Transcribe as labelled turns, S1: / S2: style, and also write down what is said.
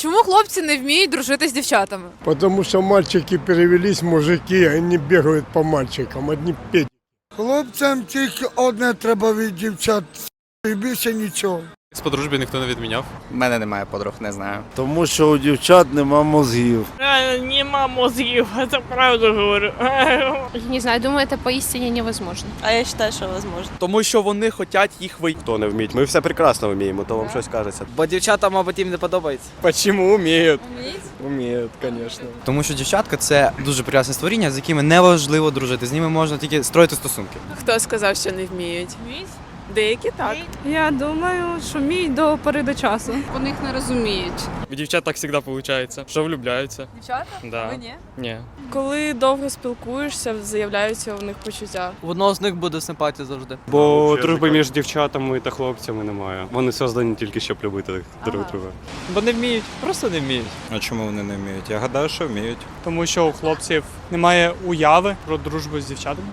S1: чому хлопці не вміють дружити з дівчатами?
S2: Потому що мальчики перевелись мужики, вони бігають по мальчикам, одні п'ять.
S3: Хлопцям тільки одне треба від дівчат і більше нічого.
S4: З подружби ніхто не відміняв.
S5: У мене немає подруг, не знаю.
S6: Тому що у дівчат нема мозгів.
S7: Реально, нема мозгів, це правду говорю.
S8: Не знаю, думаю, это поистине невозможно.
S7: А я вважаю, що возможно.
S9: Тому що вони хочуть їх вийти.
S10: Хто не вміють? Ми все прекрасно вміємо, то вам щось кажеться.
S5: Бо дівчатам, мабуть, їм не подобається.
S9: Почему вміють?
S5: Вміють, звісно.
S11: Тому що дівчатка це дуже прекрасне створіння, з якими неважливо дружити. З ними можна тільки строїти стосунки.
S7: Хто сказав, що не вміють? Вміють? Деякі так.
S1: Я думаю, що вміють до пори до часу.
S8: Вони їх не розуміють.
S4: У дівчат так завжди виходить, що влюбляються.
S1: Дівчата?
S4: Да.
S1: Ні?
S4: Ні.
S7: Коли довго спілкуєшся, заявляються у них почуття.
S5: В одного з них буде симпатія завжди.
S10: Бо дружби між дівчатами та хлопцями немає. Вони создані тільки щоб любити друг друга.
S9: Бо не вміють, просто не вміють.
S6: А чому вони не вміють? Я гадаю, що вміють.
S9: Тому що у хлопців немає уяви про дружбу з дівчатами.